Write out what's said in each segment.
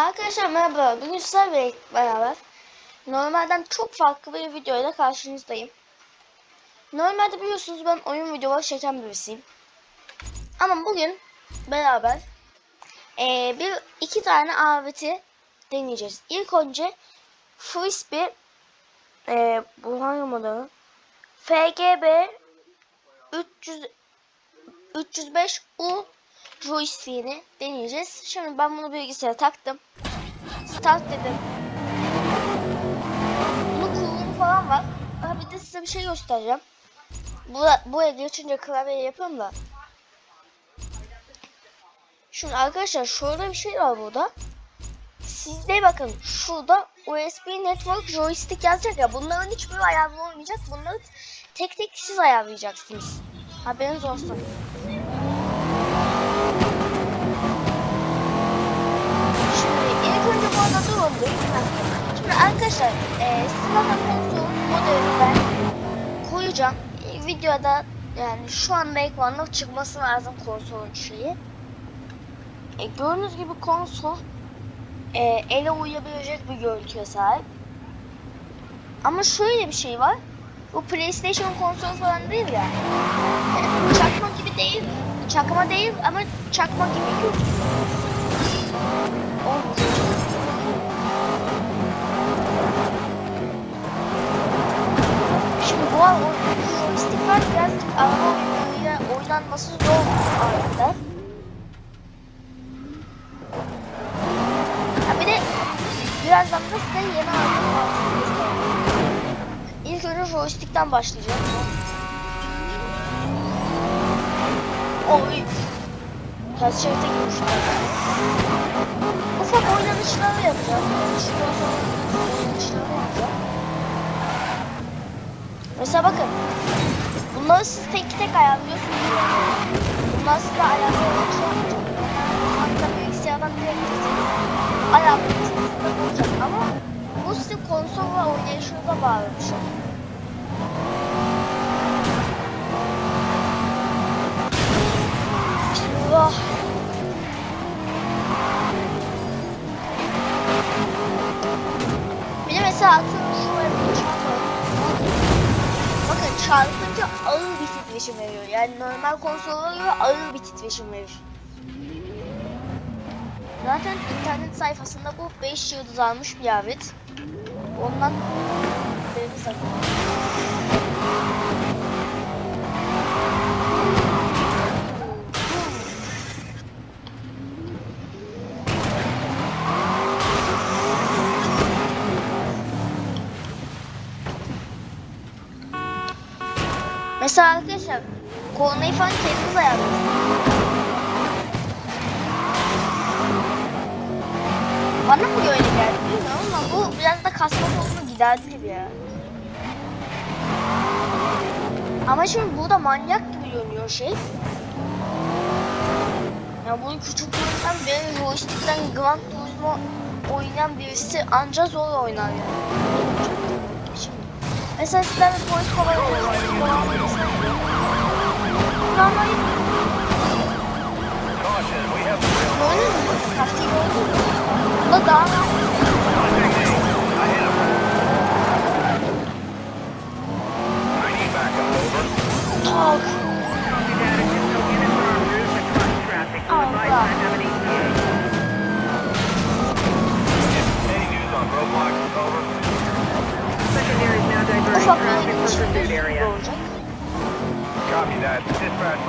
Arkadaşlar merhaba. Bugün sizlerle beraber normalden çok farklı bir videoyla karşınızdayım. Normalde biliyorsunuz ben oyun videoları çeken birisiyim. Ama bugün beraber eee, bir iki tane aveti deneyeceğiz. İlk önce Frisbee eee bu hangi modeli? FGB 300 305U joystick'ini deneyeceğiz. Şimdi ben bunu bilgisayara taktım. Start dedim. Bunun kurulumu falan var. Ha, bir de size bir şey göstereceğim. Bura, buraya geçince klavyeyi yapıyorum da. Şimdi arkadaşlar şurada bir şey var burada. Sizde bakın şurada USB Network Joystick yazacak ya. Bunların hiçbir ayarlı olmayacak. Bunları tek tek siz ayarlayacaksınız. Haberiniz olsun. Şimdi ilk önce bu arada durun bir. Şimdi arkadaşlar e, sınava konsol modelini ben koyacağım. E, videoda yani şu anda ekranda çıkması lazım konsolun şeyi. E, gördüğünüz gibi konsol e, ele uyabilecek bir görüntüye sahip. Ama şöyle bir şey var. Bu PlayStation konsol falan değil ya. Yani çakma gibi değil. Çakma değil ama çakma gibi görünüyor. Başlayacağım. Oy. Ters şerite girmişler. Ufak oynanışları yapacağım. Oynanışları yapacağım. Mesela bakın. Bunları siz tek tek ayarlıyorsunuz. Bunlar size ayarlayarak şey yapacak. Hatta bilgisayardan direkt ayarlayacaksınız. Ama bu sizin konsol ve oynayışınıza bağlı bir şey. Çarpınca ağır bir titreşim veriyor. Yani normal konsollara göre ağır bir titreşim verir. Zaten internet sayfasında bu 5 yıldız almış bir alet. Ondan haberiniz olsun. Mesela arkadaşlar kornayı falan kendiniz ayarlıyorsunuz. Bana mı öyle geldi bilmiyorum ama bu biraz da kasma sorunu giderdi gibi ya. Ama şimdi burada manyak gibi dönüyor şey. Ya bunu küçüklüğünden beri joystick'ten Gran Turismo oynayan birisi anca zor oynar yani. Şimdi Mesela sizler bir polis kovalıyor. Normal Caution, we have gördün mü? Taktiği gördün mü? Bunda daha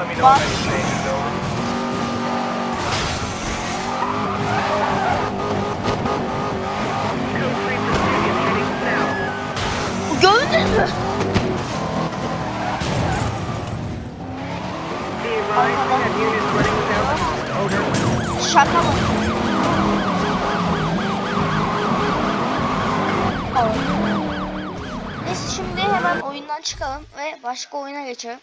south. Gördün mü? Şaka mı? Oh. Neyse şimdi hemen oyundan çıkalım ve başka oyuna geçelim.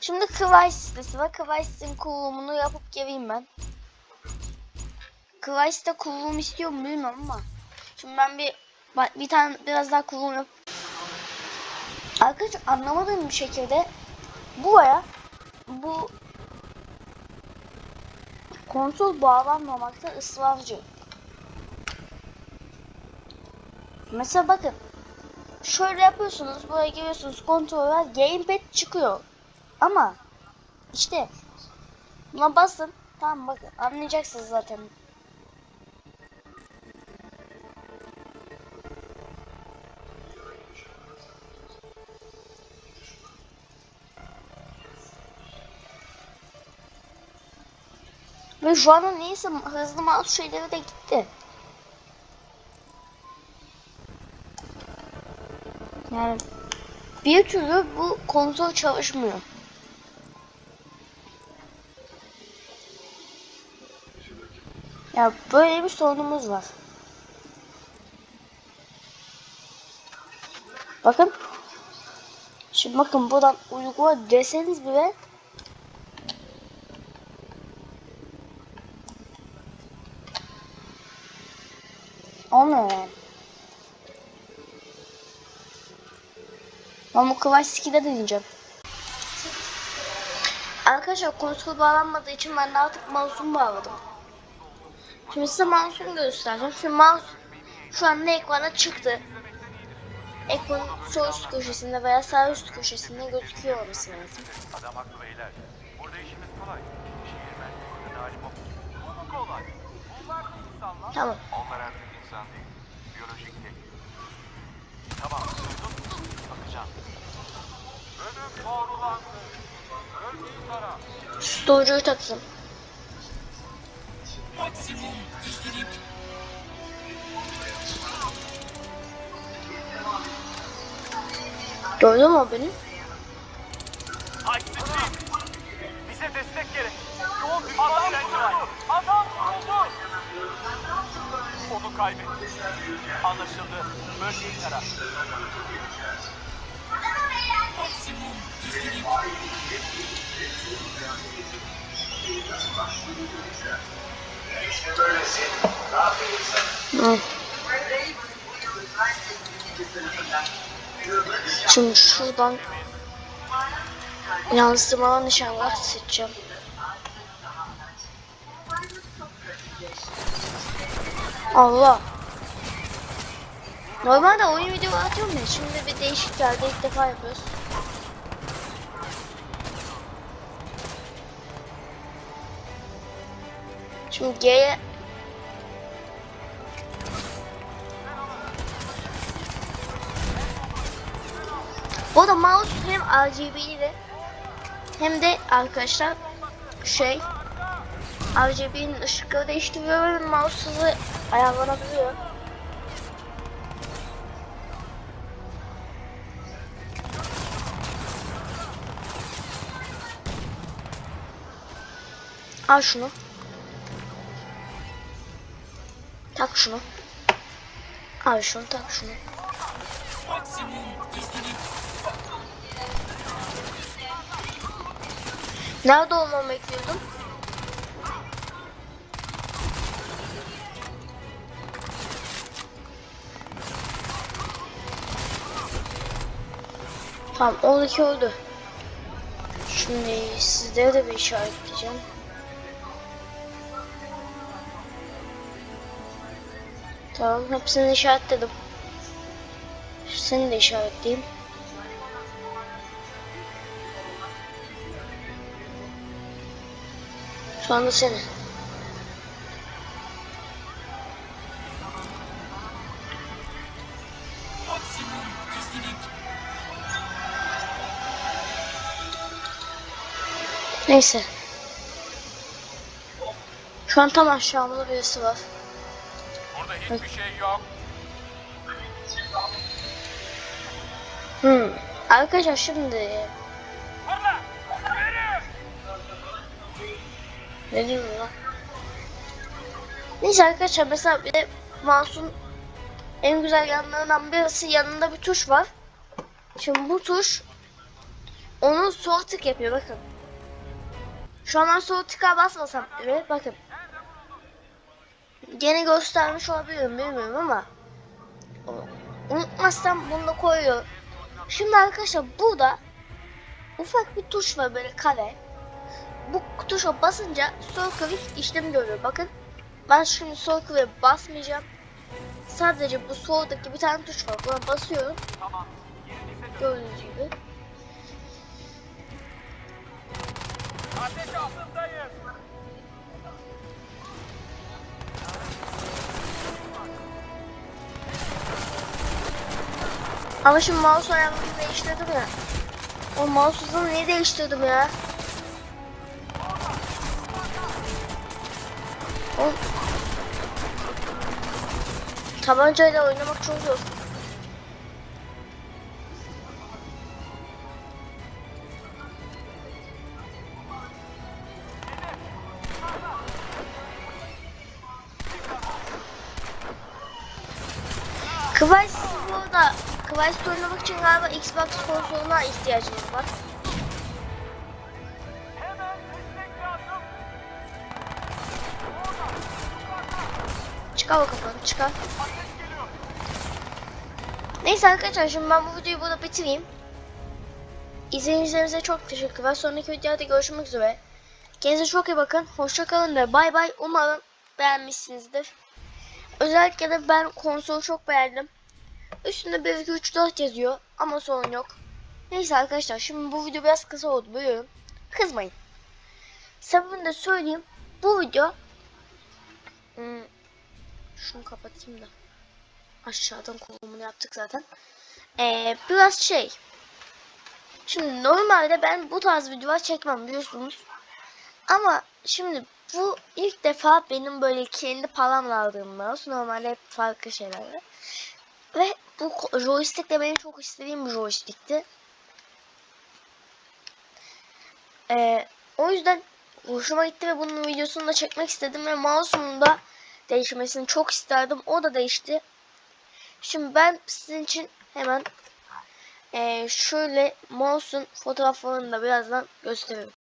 Şimdi Kıvay sitesi var. Kıvay sitenin kurulumunu yapıp geleyim ben. Kıvay site kurulum istiyor mu bilmiyorum ama. Şimdi ben bir bir tane biraz daha kurulum yap. Arkadaşlar anlamadığım bir şekilde buraya bu konsol bağlanmamakta ısrarcı. Mesela bakın. Şöyle yapıyorsunuz. Buraya giriyorsunuz. Kontrol var. Gamepad çıkıyor. Ama işte buna basın. Tamam bakın anlayacaksınız zaten. Ve şu anda neyse hızlı mouse şeyleri de gitti. Yani bir türlü bu konsol çalışmıyor. Ya böyle bir sorunumuz var. Bakın. Şimdi bakın buradan uygula deseniz bile olmuyor yani. Ben bu Kıvaç 2'de deneyeceğim. Arkadaşlar konsol bağlanmadığı için ben de artık mouse'umu bağladım. Şimdi size mouse'umu göstereceğim. Şimdi mouse şu anda ekrana çıktı. Ekranın sol üst köşesinde veya sağ üst köşesinde gözüküyor olması lazım. Adam haklı beyler. Burada işimiz kolay. Şehir merkezinde hali bok. Bu mu kolay? Bunlar da insanlar. Tamam. Onlar artık insan değil. Biyolojik tek. Tamam, duydum. Bakacağım. Ölüm doğrulandı. Öldüğü kara. Storage'u taksın. Gördün mü beni? Sıçayım. Bize destek gerek. Yoğun düşman direnci var. Adam vuruldu. Onu kaybettik. Anlaşıldı. Bölgeyi tara. Hı. Şimdi şuradan yansımalı nişangah seçeceğim. Allah. Normalde oyun video atıyorum ya. Şimdi bir değişik geldi. ilk defa yapıyoruz. Şimdi G'ye Bu da mouse hem RGB'li hem de arkadaşlar şey RGB'nin ışıkları değiştiriyor ve mouse hızı ayarlanabiliyor. Al şunu. Tak şunu. Al şunu tak şunu. Nerede olmamı bekliyordun? Tamam oradaki öldü. Şimdi sizlere de bir işaretleyeceğim. Tamam hepsini işaretledim. Seni de işaretleyeyim. Şu anda seni. Neyse. Şu an tam aşağımda birisi var. Burada hiçbir şey yok. Hmm. Arkadaşlar şimdi ne diyorum lan? Neyse arkadaşlar mesela bir de mouse'un en güzel yanlarından birisi yanında bir tuş var. Şimdi bu tuş onun sol tık yapıyor bakın. Şu an sol tıka basmasam evet bakın. Gene göstermiş olabilirim bilmiyorum ama unutmazsam bunu da koyuyor. Şimdi arkadaşlar burada ufak bir tuş var böyle kare. Bu tuşa basınca sol klik işlemi görüyor. Bakın ben şimdi sol kliğe basmayacağım. sadece bu soldaki bir tane tuş var. Buna basıyorum. Gördüğünüz gibi. Ateş altındayım. Ama şimdi mouse ayarlarını değiştirdim ya. O mouse hızını niye değiştirdim ya? O... Tabancayla oynamak çok zor. Kıvaç bu arada Kıvaç oynamak için galiba Xbox konsoluna ihtiyacınız var. Çıkar o çıkar. Neyse arkadaşlar şimdi ben bu videoyu burada bitireyim. İzlediğiniz çok teşekkürler. Sonraki videoda görüşmek üzere. Kendinize çok iyi bakın. Hoşça kalın ve bay bay. Umarım beğenmişsinizdir. Özellikle de ben konsolu çok beğendim. Üstünde 1, 2, 3, 4 yazıyor ama sorun yok. Neyse arkadaşlar şimdi bu video biraz kısa oldu biliyorum. Kızmayın. Sebebini de söyleyeyim. Bu video hmm, şunu kapatayım da aşağıdan konumunu yaptık zaten. Ee, biraz şey. Şimdi normalde ben bu tarz videolar çekmem biliyorsunuz. Ama şimdi bu ilk defa benim böyle kendi paramla aldığım mouse. Normalde hep farklı şeylerle. Ve bu joystick de benim çok istediğim bir joystickti. Ee, o yüzden hoşuma gitti ve bunun videosunu da çekmek istedim ve mouse'umun da değişmesini çok isterdim. O da değişti. Şimdi ben sizin için hemen eee, şöyle mouse'un fotoğraflarını da birazdan gösteririm.